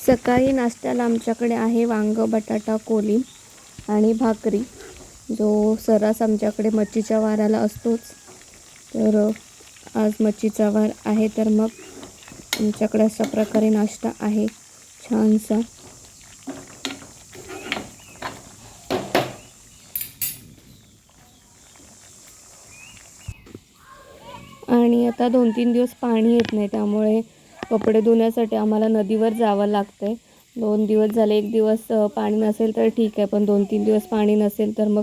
सकाळी नाश्त्याला आमच्याकडे आहे वांगं बटाटा कोली आणि भाकरी. जो सर्रास आमच्याकडे मच्छीच्या वाराला असतोच. तर आज मच्छीचा वार आहे तर मग आमच्याकडे अशा प्रकारे नाश्ता आहे. छानसा. आणि आता दोन तीन दिवस पाणी येत नाही त्यामुळे कपडे धुण्यासाठी आम्हाला नदीवर जावं लागतं आहे दोन दिवस झाले एक दिवस पाणी नसेल तर ठीक आहे पण दोन तीन दिवस पाणी नसेल तर मग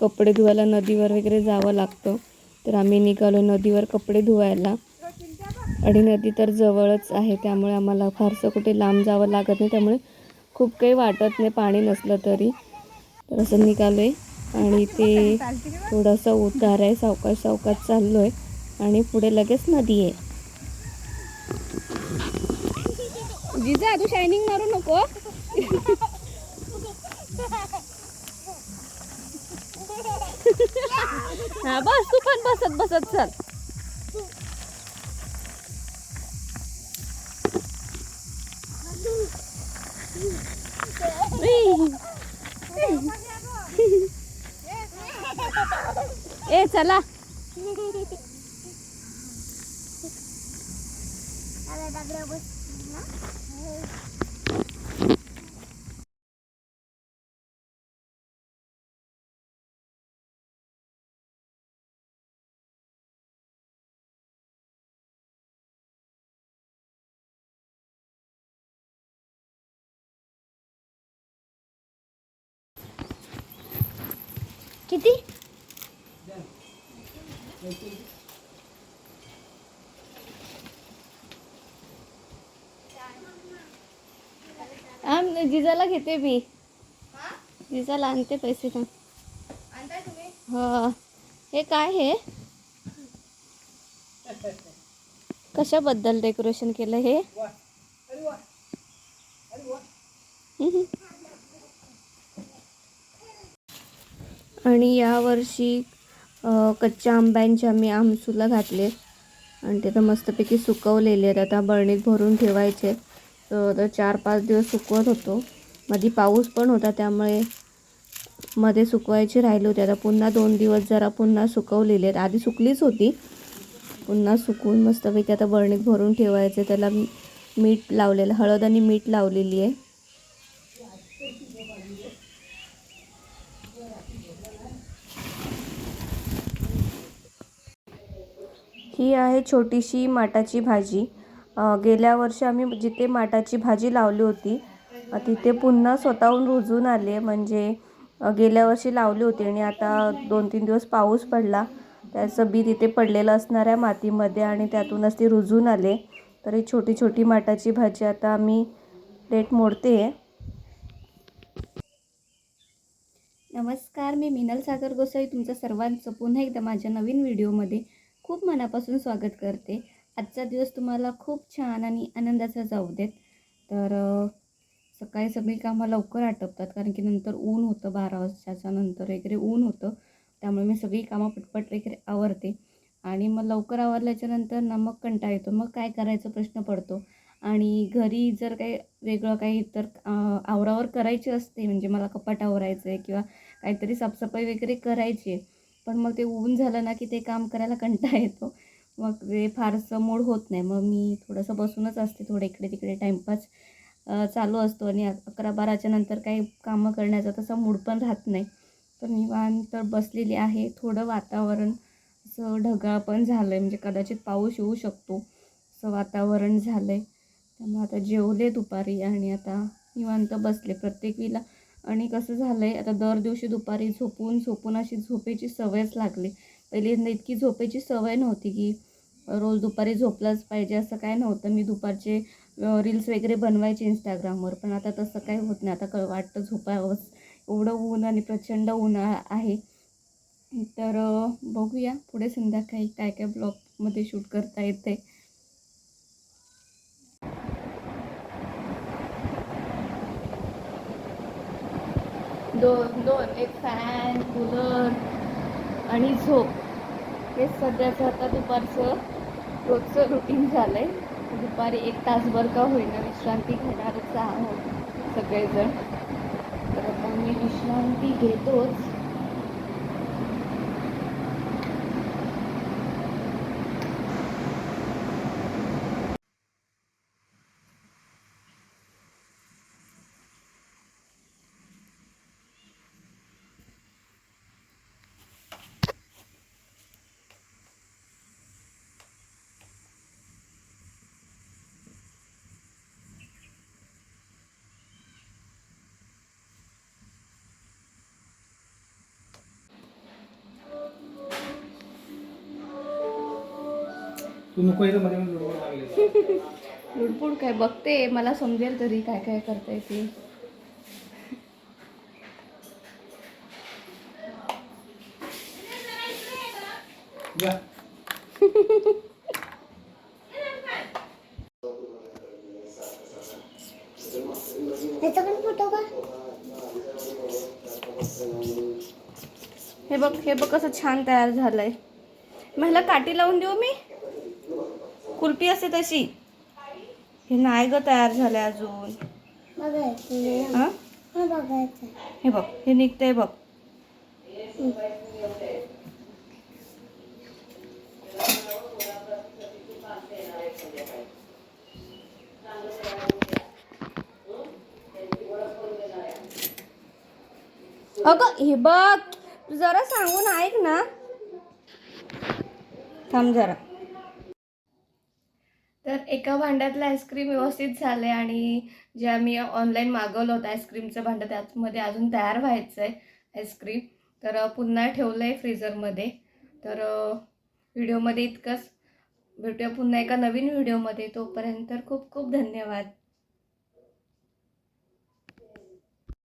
कपडे धुवायला नदीवर वगैरे जावं लागतं. तर आम्ही निघालो नदीवर कपडे धुवायला. आणि नदी तर जवळच आहे त्यामुळे आम्हाला फारसं कुठे लांब जावं लागत नाही. त्यामुळे खूप काही वाटत नाही पाणी नसलं तरी. तर असं निघालो आहे आणि ते थोडंसं उतार आहे सावकाश सावकाश चाललो आहे आणि पुढे लगेच नदी आहे. जिजा तू शायनिंग मारू नको. हा बस तू पण बसत बसत चल. ए. चला. किती आम जिजाला घेते मी. जिजाला आणते पैसे थांब हा. हे काय हे? कशाबद्दल डेकोरेशन केलं हे. आणि यावर्षी कच्च्या आंब्यांचे आम्ही आमसूला घातले. आणि ते तर मस्तपैकी सुकवलेले आहेत. आता बरणीत भरून ठेवायचे. तर चार पाच दिवस सुकवत होतो. मध्ये पाऊस पण होता त्यामुळे मध्ये सुकवायची राहिली होती. आता पुन्हा दोन दिवस जरा पुन्हा सुकवलेले आहेत. आधी सुकलीच होती. पुन्हा सुकून मस्तपैकी आता बरणीत भरून ठेवायचे. त्याला मीठ लावलेलं हळद आणि मीठ लावलेली आहे. ही आहे छोटीशी माटाची भाजी. गेल्या वर्षी आम्ही जिथे माटाची भाजी लावली होती तिथे पुन्हा स्वतःहून रुजून आले. म्हणजे गेल्या वर्षी लावली होती आणि आता दोन तीन दिवस पाऊस पडला. त्याचं बी तिथे पडलेलं असणाऱ्या मातीमध्ये आणि त्यातूनच ती रुजून आले. तर ही छोटी छोटी माटाची भाजी आता आम्ही प्लेट मोडते. आहे नमस्कार मी मिनल सागर गोसाई तुमचं सर्वांचं पुन्हा एकदा माझ्या नवीन व्हिडिओमध्ये खूप मनापासून स्वागत करते. आजचा दिवस तुम्हाला खूप छान आणि आनंदाचा जाऊ देत. तर सकाळी सगळी कामं लवकर आटपतात कारण की नंतर ऊन होतं बारा वाजताच्या नंतर वगैरे ऊन होतं. त्यामुळे मी सगळी कामं पटपट वगैरे आवरते. आणि मग लवकर आवरल्याच्या नंतर ना मग कंटाळा येतो. मग काय करायचा प्रश्न पडतो. आणि घरी जर काही वेगळं काही तर आवरावर करायची असते म्हणजे मला कपाट आवरायचं आहे किंवा काहीतरी साफसफाई वगैरे करायची आहे. पण मग ते ऊन झालं ना की ते काम करायला कंटाळा येतो. मग ते फारसं मूड होत नाही. मग मी थोडंसं बसूनच असते थोडं इकडे तिकडे टाईमपास चालू असतो. आणि अकरा बाराच्या नंतर काही कामं करण्याचा तसा मूड पण राहत नाही. तर निवांत बसलेली आहे. थोडं वातावरण असं ढगाळ पण झालं आहे म्हणजे कदाचित पाऊस येऊ शकतो असं वातावरण झालं आहे त्यामुळे आता जेवले दुपारी आणि आता निवांत बसले. प्रत्येक वेळेला आणि कसं झालं आहे आता दर दिवशी दुपारी झोपून झोपून अशी झोपेची सवयच लागली. पहिल्यांदा इतकी झोपेची सवय नव्हती की रोज दुपारी झोपलंच पाहिजे असं काय नव्हतं. मी दुपारचे रील्स वगैरे बनवायचे इंस्टाग्रामवर पण आता तसं काय होत नाही. आता क वाटतं झोपावंच. एवढं ऊन आणि प्रचंड उन्हाळा आहे. तर बघूया पुढे संध्याकाळी काय काय ब्लॉगमध्ये शूट करता येते दोन दोन. एक फॅन कूलर आणि झोप. हे सध्याचं आता दुपारचं रोजचं रुटीन झालं आहे दुपारी एक तासभर का होईना विश्रांती घेणारच आहोत सगळेजण. तर आता मी विश्रांती घेतोच. तू नको इथं मध्ये मध्ये लुडबुड लागले लुडबुड काय बघते मला समजेल तरी काय काय करता येते हे बघ हे बघ कसं छान तयार झालंय. मला काठी लावून देऊ मी? कुल्फी असते तशी. हे नाही ग तयार झालंय अजून. हा? हा हे बघ हे निघतंय बघ. अगं हे बघ जरा सांगून ऐक ना. थांब जरा. तर एका भांड्यातलं आईस्क्रीम व्यवस्थित झालं आहे आणि जे आम्ही ऑनलाईन मागवलं होतं आईस्क्रीमचं भांडं त्यामध्ये अजून तयार व्हायचं आहे आईस्क्रीम. तर पुन्हा ठेवलं आहे फ्रीझरमध्ये तर व्हिडिओमध्ये इतकंच. भेटूया पुन्हा एका नवीन व्हिडिओमध्ये. तोपर्यंत खूप खूप धन्यवाद.